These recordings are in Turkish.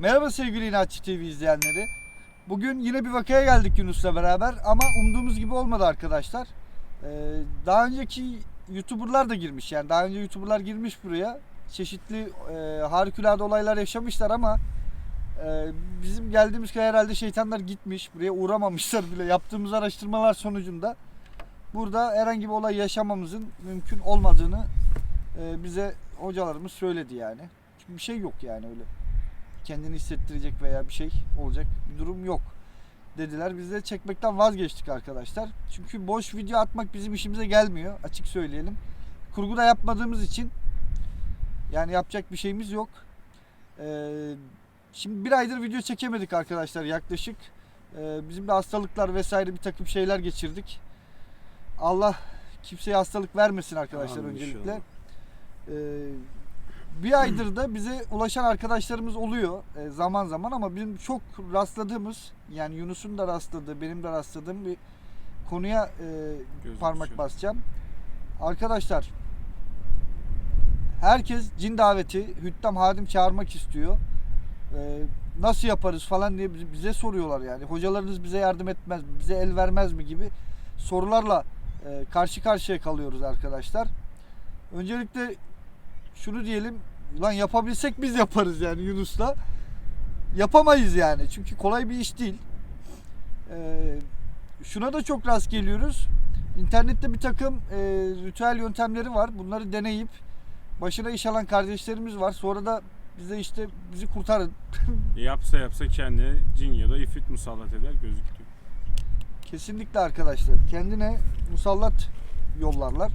Merhaba sevgili İnatçı TV izleyenleri. Bugün yine bir vakaya geldik Yunus'la beraber ama umduğumuz gibi olmadı arkadaşlar. Ee, daha önceki YouTuber'lar da girmiş yani daha önce YouTuber'lar girmiş buraya. Çeşitli e, harikulade olaylar yaşamışlar ama e, bizim geldiğimiz köy herhalde şeytanlar gitmiş. Buraya uğramamışlar bile. Yaptığımız araştırmalar sonucunda burada herhangi bir olay yaşamamızın mümkün olmadığını e, bize hocalarımız söyledi yani. Çünkü bir şey yok yani öyle kendini hissettirecek veya bir şey olacak bir durum yok dediler. Biz de çekmekten vazgeçtik arkadaşlar. Çünkü boş video atmak bizim işimize gelmiyor açık söyleyelim. Kurgu da yapmadığımız için yani yapacak bir şeyimiz yok. Ee, şimdi bir aydır video çekemedik arkadaşlar yaklaşık. Ee, bizim de hastalıklar vesaire bir takım şeyler geçirdik. Allah kimseye hastalık vermesin arkadaşlar Amin öncelikle. Ee, bir aydır da bize ulaşan arkadaşlarımız oluyor e, zaman zaman ama bizim çok rastladığımız yani Yunus'un da rastladığı benim de rastladığım bir konuya e, Gözüm parmak düşüyor. basacağım. Arkadaşlar herkes cin daveti hüttam hadim çağırmak istiyor. Ee, nasıl yaparız falan diye bize- bize soruyorlar yani. Hocalarınız bize yardım etmez mi? Bize el vermez mi gibi sorularla e, karşı karşıya kalıyoruz arkadaşlar. Öncelikle şunu diyelim. Lan yapabilsek biz yaparız yani Yunus'la. Yapamayız yani. Çünkü kolay bir iş değil. Ee, şuna da çok rast geliyoruz. İnternette bir takım e, ritüel yöntemleri var. Bunları deneyip başına iş alan kardeşlerimiz var. Sonra da bize işte bizi kurtarın. Yapsa yapsa kendine cin ya da ifrit musallat eder gözüküyor. Kesinlikle arkadaşlar. Kendine musallat yollarlar.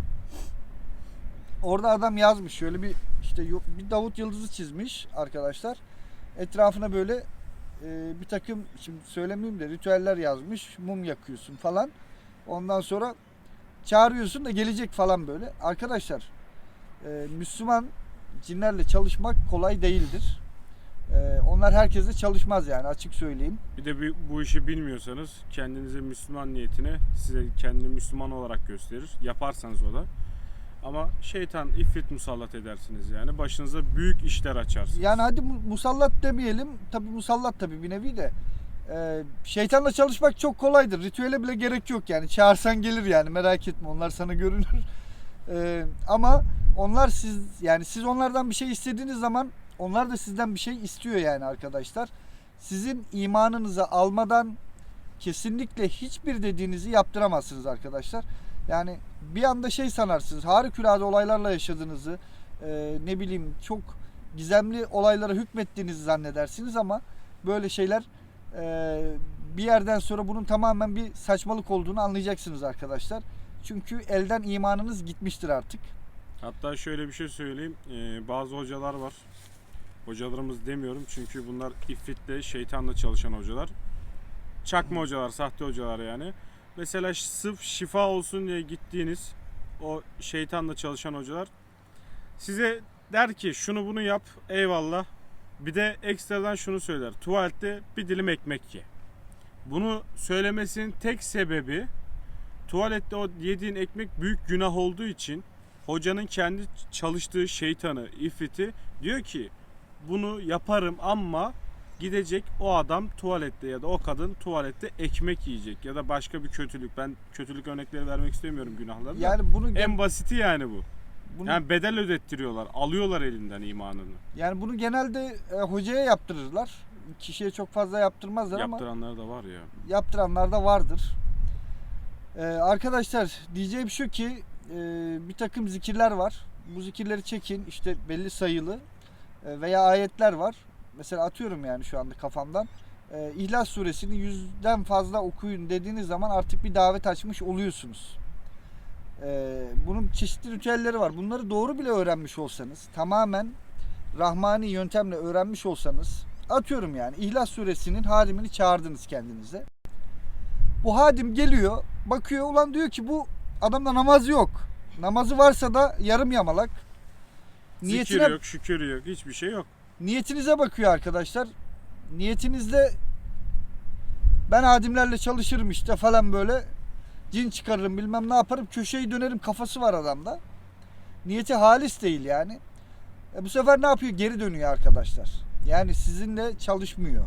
Orada adam yazmış şöyle bir işte bir Davut yıldızı çizmiş arkadaşlar. Etrafına böyle e, bir takım şimdi söylemeyeyim de ritüeller yazmış. Mum yakıyorsun falan. Ondan sonra çağırıyorsun da gelecek falan böyle. Arkadaşlar e, Müslüman cinlerle çalışmak kolay değildir. E, onlar herkese çalışmaz yani açık söyleyeyim. Bir de bir, bu işi bilmiyorsanız kendinize Müslüman niyetine size kendini Müslüman olarak gösterir. Yaparsanız o da. Ama şeytan ifrit musallat edersiniz yani. Başınıza büyük işler açarsınız. Yani hadi mu- musallat demeyelim. Tabi musallat tabi bir nevi de. Ee, şeytanla çalışmak çok kolaydır. Ritüele bile gerek yok yani. Çağırsan gelir yani merak etme onlar sana görünür. Ee, ama onlar siz yani siz onlardan bir şey istediğiniz zaman onlar da sizden bir şey istiyor yani arkadaşlar. Sizin imanınızı almadan kesinlikle hiçbir dediğinizi yaptıramazsınız arkadaşlar. Yani bir anda şey sanarsınız harikulade olaylarla yaşadığınızı e, ne bileyim çok gizemli olaylara hükmettiğinizi zannedersiniz ama böyle şeyler e, bir yerden sonra bunun tamamen bir saçmalık olduğunu anlayacaksınız arkadaşlar. Çünkü elden imanınız gitmiştir artık. Hatta şöyle bir şey söyleyeyim. Ee, bazı hocalar var. Hocalarımız demiyorum çünkü bunlar ifritle, şeytanla çalışan hocalar. Çakma hocalar, sahte hocalar yani. Mesela sırf şifa olsun diye gittiğiniz o şeytanla çalışan hocalar size der ki şunu bunu yap eyvallah. Bir de ekstradan şunu söyler. Tuvalette bir dilim ekmek ye. Bunu söylemesinin tek sebebi tuvalette o yediğin ekmek büyük günah olduğu için hocanın kendi çalıştığı şeytanı, ifriti diyor ki bunu yaparım ama gidecek o adam tuvalette ya da o kadın tuvalette ekmek yiyecek ya da başka bir kötülük. Ben kötülük örnekleri vermek istemiyorum günahları. Yani bunu en basiti yani bu. bunu, Yani bedel ödettiriyorlar. Alıyorlar elinden imanını. yani bunu genelde e, hocaya yaptırırlar. Kişiye çok fazla yaptırmazlar ama Yaptıranlar da var ya. yaptıranlar da vardır. Ee, arkadaşlar diyeceğim şu ki e, bir takım zikirler var. Bu zikirleri çekin işte belli sayılı e, veya ayetler var. Mesela atıyorum yani şu anda kafamdan. E, İhlas suresini yüzden fazla okuyun dediğiniz zaman artık bir davet açmış oluyorsunuz. E, bunun çeşitli ritüelleri var. Bunları doğru bile öğrenmiş olsanız tamamen Rahmani yöntemle öğrenmiş olsanız atıyorum yani İhlas suresinin hadimini çağırdınız kendinize. Bu hadim geliyor, bakıyor ulan diyor ki bu adamda namaz yok. Namazı varsa da yarım yamalak. Niyetine, Zikir yok, şükür yok, hiçbir şey yok. Niyetinize bakıyor arkadaşlar. Niyetinizde ben hadimlerle çalışırım işte falan böyle cin çıkarırım bilmem ne yaparım köşeyi dönerim kafası var adamda. Niyeti halis değil yani. E bu sefer ne yapıyor? Geri dönüyor arkadaşlar. Yani sizinle çalışmıyor.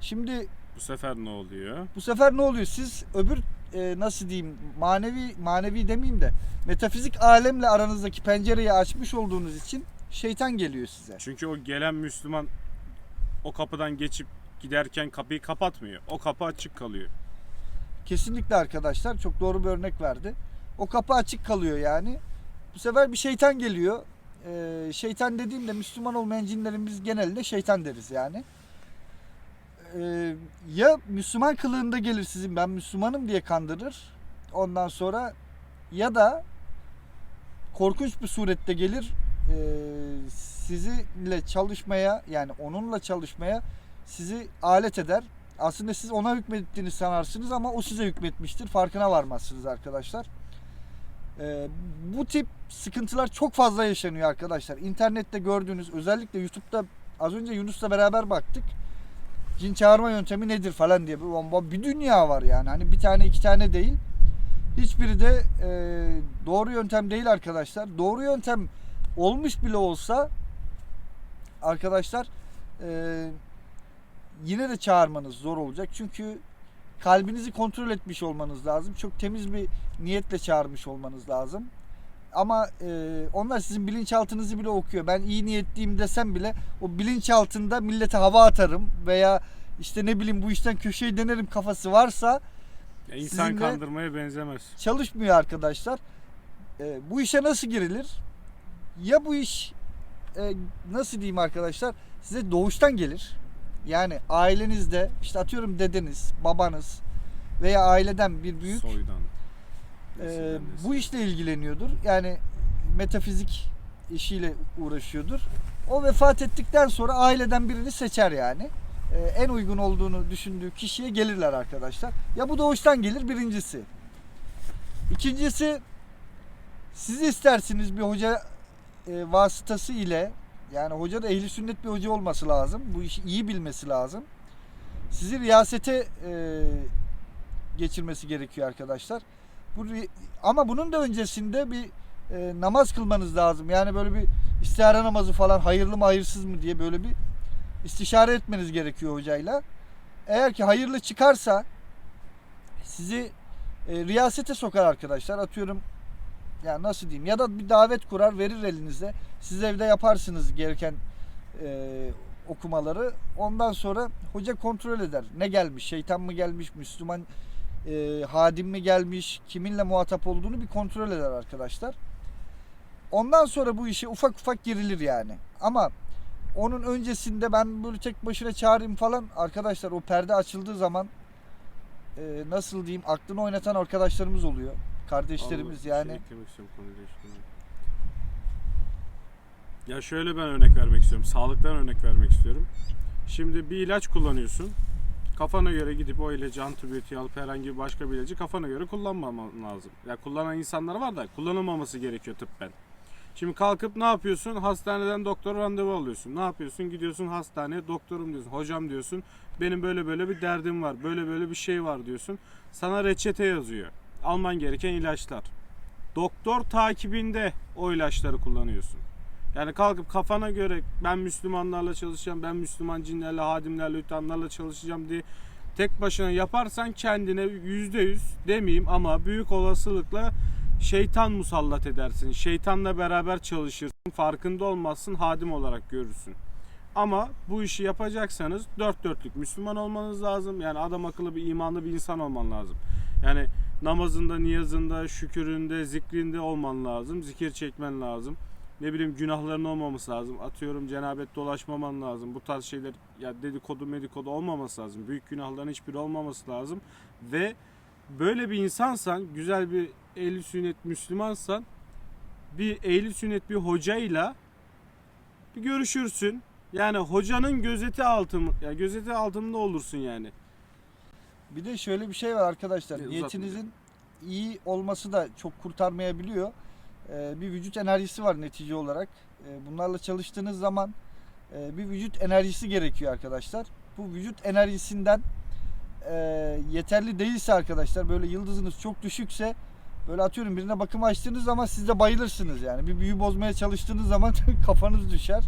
Şimdi Bu sefer ne oluyor? bu sefer ne oluyor? Siz öbür e, nasıl diyeyim manevi manevi demeyeyim de metafizik alemle aranızdaki pencereyi açmış olduğunuz için şeytan geliyor size. Çünkü o gelen Müslüman o kapıdan geçip giderken kapıyı kapatmıyor. O kapı açık kalıyor. Kesinlikle arkadaşlar çok doğru bir örnek verdi. O kapı açık kalıyor yani. Bu sefer bir şeytan geliyor. Ee, şeytan dediğimde Müslüman olmayan cinlerin biz genelde şeytan deriz yani. Ee, ya Müslüman kılığında gelir sizin ben Müslümanım diye kandırır. Ondan sonra ya da korkunç bir surette gelir ee, sizinle çalışmaya yani onunla çalışmaya sizi alet eder. Aslında siz ona hükmettiğini sanarsınız ama o size hükmetmiştir. Farkına varmazsınız arkadaşlar. Ee, bu tip sıkıntılar çok fazla yaşanıyor arkadaşlar. İnternette gördüğünüz özellikle YouTube'da az önce Yunus'la beraber baktık. Cin çağırma yöntemi nedir falan diye bir, bomba- bir dünya var yani. Hani bir tane iki tane değil. Hiçbiri de e, doğru yöntem değil arkadaşlar. Doğru yöntem olmuş bile olsa arkadaşlar e, yine de çağırmanız zor olacak. Çünkü kalbinizi kontrol etmiş olmanız lazım. Çok temiz bir niyetle çağırmış olmanız lazım. Ama e, onlar sizin bilinçaltınızı bile okuyor. Ben iyi niyetliyim desem bile o bilinçaltında millete hava atarım veya işte ne bileyim bu işten köşeyi denerim kafası varsa Ya insan kandırmaya benzemez. çalışmıyor arkadaşlar. E, bu işe nasıl girilir? Ya bu iş e, nasıl diyeyim arkadaşlar size doğuştan gelir. Yani ailenizde işte atıyorum dedeniz, babanız veya aileden bir büyük Soydan. e, bu işle ilgileniyordur. Yani metafizik işiyle uğraşıyordur. O vefat ettikten sonra aileden birini seçer yani. E, en uygun olduğunu düşündüğü kişiye gelirler arkadaşlar. Ya bu doğuştan gelir birincisi. İkincisi siz istersiniz bir hoca e, vasıtası ile yani hoca da ehli sünnet bir hoca olması lazım. Bu işi iyi bilmesi lazım. Sizi riyasete e, geçirmesi gerekiyor arkadaşlar. Bu ama bunun da öncesinde bir e, namaz kılmanız lazım. Yani böyle bir istihara namazı falan hayırlı mı hayırsız mı diye böyle bir istişare etmeniz gerekiyor hocayla. Eğer ki hayırlı çıkarsa sizi e, riyasete sokar arkadaşlar. Atıyorum yani nasıl diyeyim ya da bir davet kurar verir elinize. Siz evde yaparsınız gereken e, okumaları. Ondan sonra hoca kontrol eder. Ne gelmiş? Şeytan mı gelmiş? Müslüman e, hadim mi gelmiş? Kiminle muhatap olduğunu bir kontrol eder arkadaşlar. Ondan sonra bu işe ufak ufak girilir yani. Ama onun öncesinde ben böyle tek başına çağırayım falan arkadaşlar o perde açıldığı zaman e, nasıl diyeyim aklını oynatan arkadaşlarımız oluyor. Kardeşlerimiz bir yani. Şey eklemek istiyorum konuyla ilgili. Ya şöyle ben örnek vermek istiyorum. Sağlıktan örnek vermek istiyorum. Şimdi bir ilaç kullanıyorsun. Kafana göre gidip o ilacı antibiyotiği alıp herhangi bir başka bir ilacı kafana göre kullanmaman lazım. Ya kullanan insanlar var da kullanılmaması gerekiyor tıbben. Şimdi kalkıp ne yapıyorsun? Hastaneden doktor randevu alıyorsun. Ne yapıyorsun? Gidiyorsun hastaneye doktorum diyorsun. Hocam diyorsun. Benim böyle böyle bir derdim var. Böyle böyle bir şey var diyorsun. Sana reçete yazıyor. Alman gereken ilaçlar. Doktor takibinde o ilaçları kullanıyorsun. Yani kalkıp kafana göre ben Müslümanlarla çalışacağım, ben Müslüman cinlerle, hadimlerle, hütamlarla çalışacağım diye tek başına yaparsan kendine yüzde yüz demeyeyim ama büyük olasılıkla şeytan musallat edersin. Şeytanla beraber çalışırsın. Farkında olmazsın, hadim olarak görürsün. Ama bu işi yapacaksanız dört dörtlük Müslüman olmanız lazım. Yani adam akıllı bir imanlı bir insan olman lazım. Yani namazında, niyazında, şüküründe, zikrinde olman lazım. Zikir çekmen lazım. Ne bileyim günahların olmaması lazım. Atıyorum cenabet dolaşmaman lazım. Bu tarz şeyler ya dedikodu medikodu olmaması lazım. Büyük günahların hiçbiri olmaması lazım. Ve böyle bir insansan, güzel bir ehli sünnet Müslümansan bir ehli sünnet bir hocayla bir görüşürsün. Yani hocanın gözeti altın ya gözeti altında olursun yani. Bir de şöyle bir şey var arkadaşlar. Bir Niyetinizin iyi olması da çok kurtarmayabiliyor. Ee, bir vücut enerjisi var netice olarak. Ee, bunlarla çalıştığınız zaman e, bir vücut enerjisi gerekiyor arkadaşlar. Bu vücut enerjisinden e, yeterli değilse arkadaşlar böyle yıldızınız çok düşükse böyle atıyorum birine bakım açtığınız zaman siz de bayılırsınız yani. Bir büyü bozmaya çalıştığınız zaman kafanız düşer.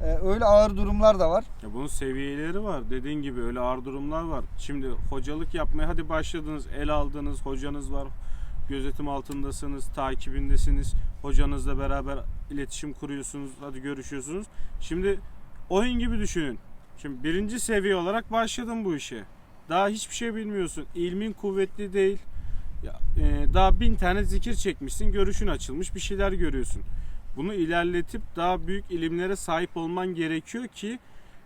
Ee, öyle ağır durumlar da var. Ya bunun seviyeleri var. Dediğin gibi öyle ağır durumlar var. Şimdi hocalık yapmaya hadi başladınız, el aldınız, hocanız var. Gözetim altındasınız, takibindesiniz. Hocanızla beraber iletişim kuruyorsunuz, hadi görüşüyorsunuz. Şimdi oyun gibi düşünün. Şimdi birinci seviye olarak başladın bu işe. Daha hiçbir şey bilmiyorsun. İlmin kuvvetli değil. Ya, e, daha bin tane zikir çekmişsin, görüşün açılmış, bir şeyler görüyorsun. Bunu ilerletip daha büyük ilimlere sahip olman gerekiyor ki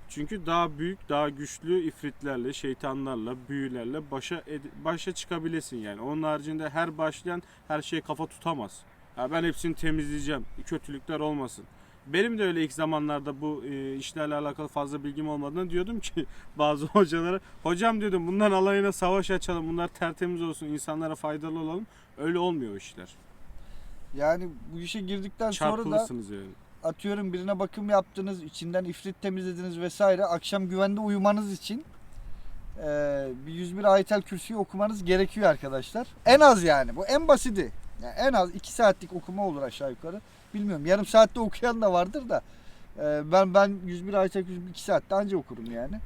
çünkü daha büyük, daha güçlü ifritlerle, şeytanlarla, büyülerle başa başa çıkabilesin yani. Onun haricinde her başlayan her şeye kafa tutamaz. Ya ben hepsini temizleyeceğim. Kötülükler olmasın. Benim de öyle ilk zamanlarda bu e, işlerle alakalı fazla bilgim olmadığını diyordum ki bazı hocalara hocam diyordum bundan alayına savaş açalım. Bunlar tertemiz olsun, insanlara faydalı olalım. Öyle olmuyor işler. Yani bu işe girdikten sonra da Çarpılırsınız yani. atıyorum birine bakım yaptınız, içinden ifrit temizlediniz vesaire. Akşam güvende uyumanız için eee, bir 101 ayetel kürsüyü okumanız gerekiyor arkadaşlar. En az yani. Bu en basiti. Yani en az 2 saatlik okuma olur aşağı yukarı. Bilmiyorum yarım saatte okuyan da vardır da. eee, ben ben 101 ayetel kürsü 2 saatte anca okurum yani.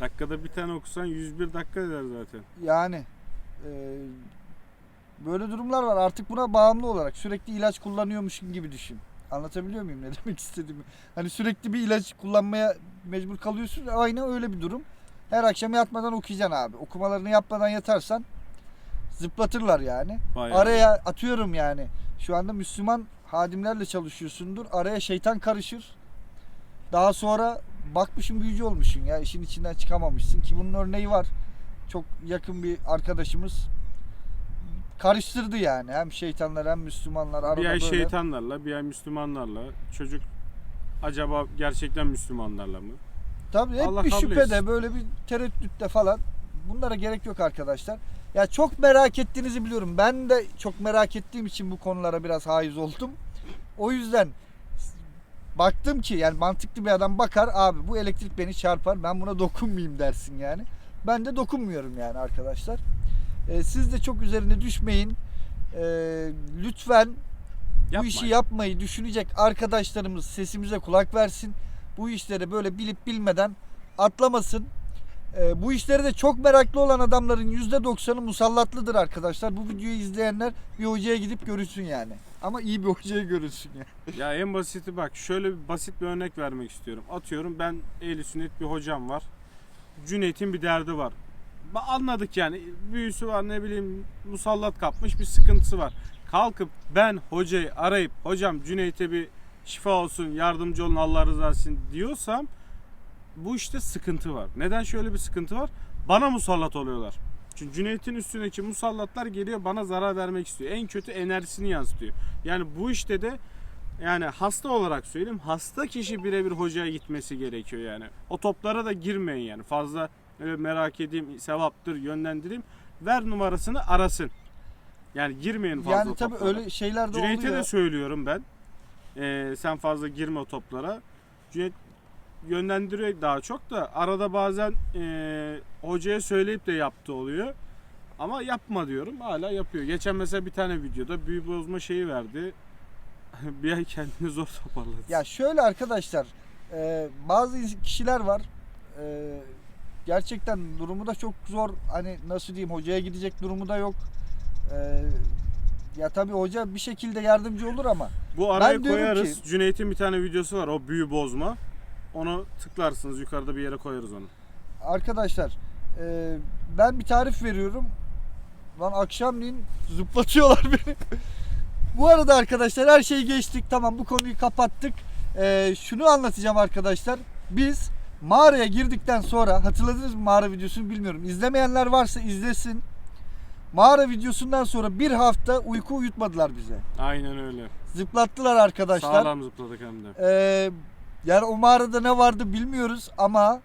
Dakikada bir tane okusan 101 dakika eder zaten. Yani eee, böyle durumlar var. Artık buna bağımlı olarak sürekli ilaç kullanıyormuşsun gibi düşün. Anlatabiliyor muyum ne demek istediğimi? Hani sürekli bir ilaç kullanmaya mecbur kalıyorsun. Aynı öyle bir durum. Her akşam yatmadan okuyacaksın abi. Okumalarını yapmadan yatarsan zıplatırlar yani. Bayağı. Araya atıyorum yani. Şu anda Müslüman hadimlerle çalışıyorsundur. Araya şeytan karışır. Daha sonra bakmışsın büyücü olmuşsun ya. işin içinden çıkamamışsın ki bunun örneği var. Çok yakın bir arkadaşımız karıştırdı yani. Hem şeytanlar hem Müslümanlar arada bir ay böyle. şeytanlarla, bir ay Müslümanlarla. Çocuk acaba gerçekten Müslümanlarla mı? Tabii hep Allah bir kabul şüphede etsin. böyle bir tereddütte falan. Bunlara gerek yok arkadaşlar. Ya çok merak ettiğinizi biliyorum. Ben de çok merak ettiğim için bu konulara biraz haiz oldum. O yüzden baktım ki yani mantıklı bir adam bakar abi bu elektrik beni çarpar ben buna dokunmayayım dersin yani. Ben de dokunmuyorum yani arkadaşlar. Ee, siz de çok üzerine düşmeyin. Ee, lütfen bu Yapmayın. işi yapmayı düşünecek arkadaşlarımız sesimize kulak versin. Bu işleri böyle bilip bilmeden atlamasın. Ee, bu işleri de çok meraklı olan adamların %90'ı musallatlıdır arkadaşlar. Bu videoyu izleyenler bir hocaya gidip görürsün yani. Ama iyi bir hocaya görürsün yani. Ya en basiti bak şöyle bir basit bir örnek vermek istiyorum. Atıyorum ben ehli sünnet bir hocam var. Cüneyt'in bir derdi var. Anladık yani büyüsü var ne bileyim musallat kapmış bir sıkıntısı var. Kalkıp ben hocayı arayıp hocam Cüneyt'e bir şifa olsun yardımcı olun Allah rızası için diyorsam bu işte sıkıntı var. Neden şöyle bir sıkıntı var? Bana musallat oluyorlar. Çünkü Cüneyt'in üstündeki musallatlar geliyor bana zarar vermek istiyor. En kötü enerjisini yansıtıyor. Yani bu işte de yani hasta olarak söyleyeyim hasta kişi birebir hocaya gitmesi gerekiyor yani. O toplara da girmeyin yani. Fazla öyle merak edeyim sevaptır yönlendireyim. Ver numarasını arasın. Yani girmeyin fazla Yani tabii toplara. öyle şeyler de Cüneyt'e oluyor. de söylüyorum ben. Ee, sen fazla girme o toplara. Cüneyt yönlendiriyor daha çok da arada bazen ee, hocaya söyleyip de yaptığı oluyor. Ama yapma diyorum hala yapıyor. Geçen mesela bir tane videoda büyü bozma şeyi verdi. bir ay kendini zor toparladı. Ya şöyle arkadaşlar e, bazı kişiler var e, gerçekten durumu da çok zor. Hani nasıl diyeyim hocaya gidecek durumu da yok. E, ya tabii hoca bir şekilde yardımcı olur ama Bu araya Ben koyarız. Cüneyt'in bir tane videosu var o büyü bozma. Onu tıklarsınız yukarıda bir yere koyarız onu. arkadaşlar e, ben bir tarif veriyorum. Lan akşamleyin zıplatıyorlar beni. Bu arada arkadaşlar her şeyi geçtik. Tamam bu konuyu kapattık. E, şunu anlatacağım arkadaşlar. Biz mağaraya girdikten sonra hatırladınız mı mağara videosunu bilmiyorum izlemeyenler varsa izlesin mağara videosundan sonra bir hafta uyku uyutmadılar bize Aynen öyle. zıplattılar arkadaşlar Sağlam zıpladık hem de. ee, yani o mağarada ne vardı bilmiyoruz ama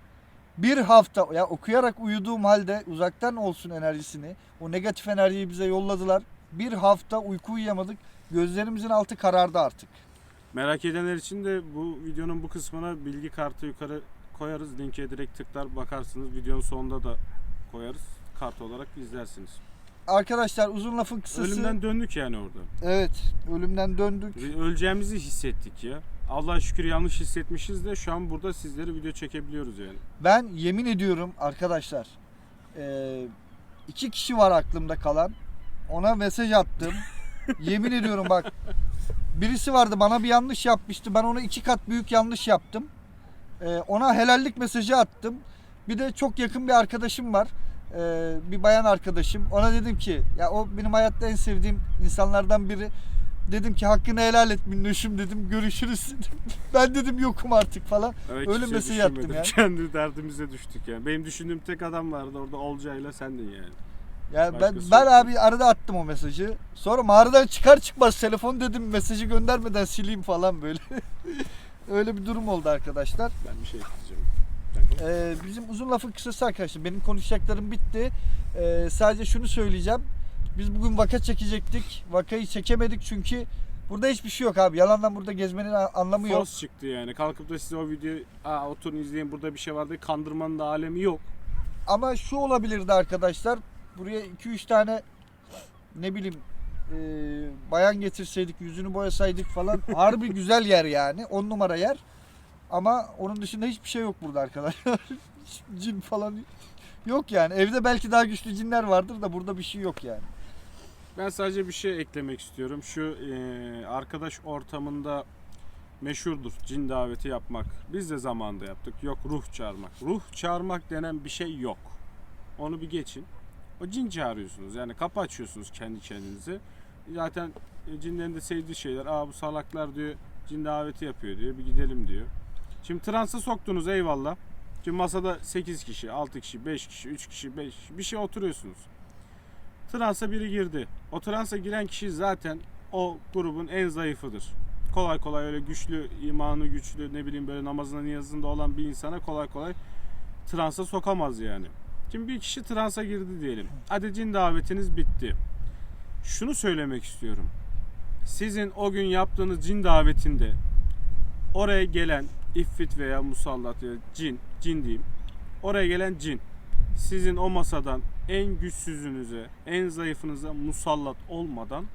bir hafta ya okuyarak uyuduğum halde uzaktan olsun enerjisini o negatif enerjiyi bize yolladılar. Bir hafta uyku uyuyamadık. Gözlerimizin altı karardı artık. Merak edenler için de bu videonun bu kısmına bilgi kartı yukarı koyarız. Linke direkt tıklar bakarsınız. Videonun sonunda da koyarız. Kart olarak izlersiniz. Arkadaşlar uzun lafın kısası. Ölümden döndük yani orada. Evet, ölümden döndük. Öleceğimizi hissettik ya. Allah'a şükür yanlış hissetmişiz de şu an burada sizlere video çekebiliyoruz yani. Ben yemin ediyorum arkadaşlar eee, iki kişi var aklımda kalan. Ona mesaj attım. yemin ediyorum bak birisi vardı bana bir yanlış yapmıştı. Ben ona iki kat büyük yanlış yaptım. Eee, ona helallik mesajı attım. Bir de çok yakın bir arkadaşım var. Eee, bir bayan arkadaşım. Ona dedim ki ya o benim hayatta en sevdiğim insanlardan biri. Dedim ki hakkını helal et minnoşum dedim. Görüşürüz dedim. ben dedim yokum artık falan. Evet, Öyle kimseye mesaj attım düşünmedim. ya. Kendi derdimize düştük yani. Benim düşündüğüm tek adam vardı orada Olcay'la sendin yani. Yani ben, ben abi arada attım o mesajı. Sonra mağaradan çıkar çıkmaz telefon dedim mesajı göndermeden sileyim falan böyle. Öyle bir durum oldu arkadaşlar. Ben bir şey ekleyeceğim. Ee, bizim uzun lafın kısası arkadaşlar. Benim konuşacaklarım bitti. Ee, sadece şunu söyleyeceğim. Biz bugün vaka çekecektik. Vakayı çekemedik çünkü burada hiçbir şey yok abi. Yalandan burada gezmenin anlamı yok. Fos çıktı yani. Kalkıp da size o videoyu Aa, oturun izleyin burada bir şey var diye kandırmanın da alemi yok. Ama şu olabilirdi arkadaşlar. Buraya 2-3 tane ne bileyim e, bayan getirseydik, yüzünü boyasaydık falan. Harbi güzel yer yani. 10 numara yer. Ama onun dışında hiçbir şey yok burada arkadaşlar. Cin falan yok yani. Evde belki daha güçlü cinler vardır da burada bir şey yok yani. Ben sadece bir şey eklemek istiyorum. Şu e, arkadaş ortamında meşhurdur cin daveti yapmak. Biz de zamanında yaptık. Yok ruh çağırmak. Ruh çağırmak denen bir şey yok. Onu bir geçin. O cin çağırıyorsunuz. Yani kapı açıyorsunuz kendi kendinize. Zaten e, cinlerin de sevdiği şeyler. Aa bu salaklar diyor cin daveti yapıyor diyor. Bir gidelim diyor. Şimdi transa soktunuz eyvallah. Şimdi masada 8 kişi, 6 kişi, 5 kişi, 3 kişi, 5 kişi bir şey oturuyorsunuz. Transa biri girdi. O transa giren kişi zaten o grubun en zayıfıdır. Kolay kolay öyle güçlü, imanı güçlü, ne bileyim böyle namazında niyazında olan bir insana kolay kolay transa sokamaz yani. Şimdi bir kişi transa girdi diyelim. Hadi cin davetiniz bitti. Şunu söylemek istiyorum. Sizin o gün yaptığınız cin davetinde oraya gelen ifrit veya musallat ya cin, cin diyeyim. Oraya gelen cin sizin o masadan en güçsüzünüze, en zayıfınıza musallat olmadan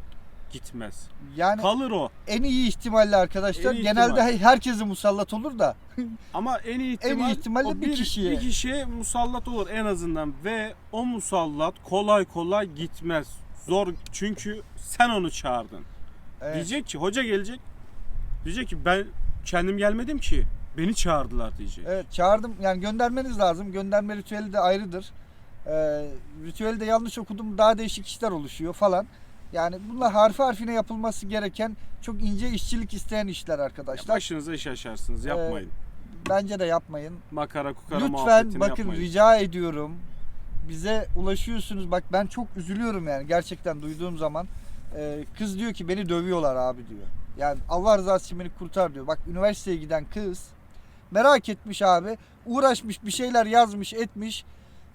gitmez. Yani Kalır o. en iyi ihtimalle arkadaşlar En iyi genelde ihtimal. he- herkese musallat olur da Ama en iyi ihtimal, iyi ihtimalle o bir kişiye. bir kişiye musallat olur en azından ve o musallat kolay kolay gitmez. Zor çünkü sen onu çağırdın. Evet. Diyecek ki hoca gelecek. Diyecek ki ben kendim gelmedim ki. Beni çağırdılar diyecek. Evet çağırdım. Yani göndermeniz lazım. Gönderme ritüeli de ayrıdır. Ee, ritüeli de yanlış okudum. Daha değişik işler oluşuyor falan. Yani bunlar harfi harfine yapılması gereken çok ince işçilik isteyen işler arkadaşlar. Başınıza iş açarsınız yapmayın. Bence de yapmayın. Makara kukara Lütfen bakın yapmayın. rica ediyorum. Bize ulaşıyorsunuz. Bak ben çok üzülüyorum yani gerçekten duyduğum zaman. Ee, kız diyor ki beni dövüyorlar abi diyor. Yani Allah rızası için beni kurtar diyor. Bak üniversiteye giden kız merak etmiş abi. Uğraşmış bir şeyler yazmış etmiş.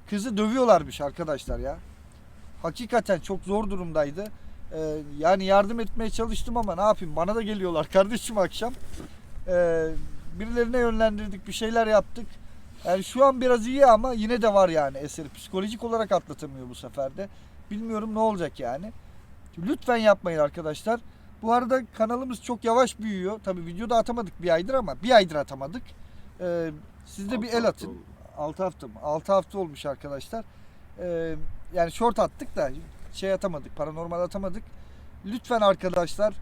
Kızı dövüyorlarmış arkadaşlar ya. Hakikaten çok zor durumdaydı. Ee, yani yardım etmeye çalıştım ama ne yapayım bana da geliyorlar kardeşim akşam. Ee, birilerine yönlendirdik bir şeyler yaptık. Yani şu an biraz iyi ama yine de var yani eseri. Psikolojik olarak atlatamıyor bu sefer de. Bilmiyorum ne olacak yani. Lütfen yapmayın arkadaşlar. Bu arada kanalımız çok yavaş büyüyor. Tabi video da atamadık bir aydır ama bir aydır atamadık. Ee, siz de bir el atın. oldu. 6 hafta mı? 6 hafta olmuş arkadaşlar. Ee, yani short attık da şey atamadık. Paranormal atamadık. Lütfen arkadaşlar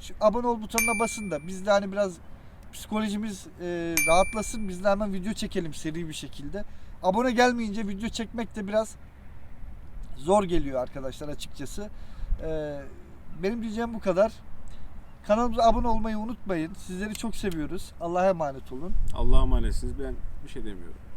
şu abone ol butonuna basın da biz de hani biraz psikolojimiz e, rahatlasın. Biz de hemen video çekelim seri bir şekilde. Abone gelmeyince video çekmek de biraz zor geliyor arkadaşlar açıkçası. Ee, benim diyeceğim bu kadar. Kanalımıza abone olmayı unutmayın. Sizleri çok seviyoruz. Allah'a emanet olun. Allah'a emanetsiniz ben bir şey demiyorum.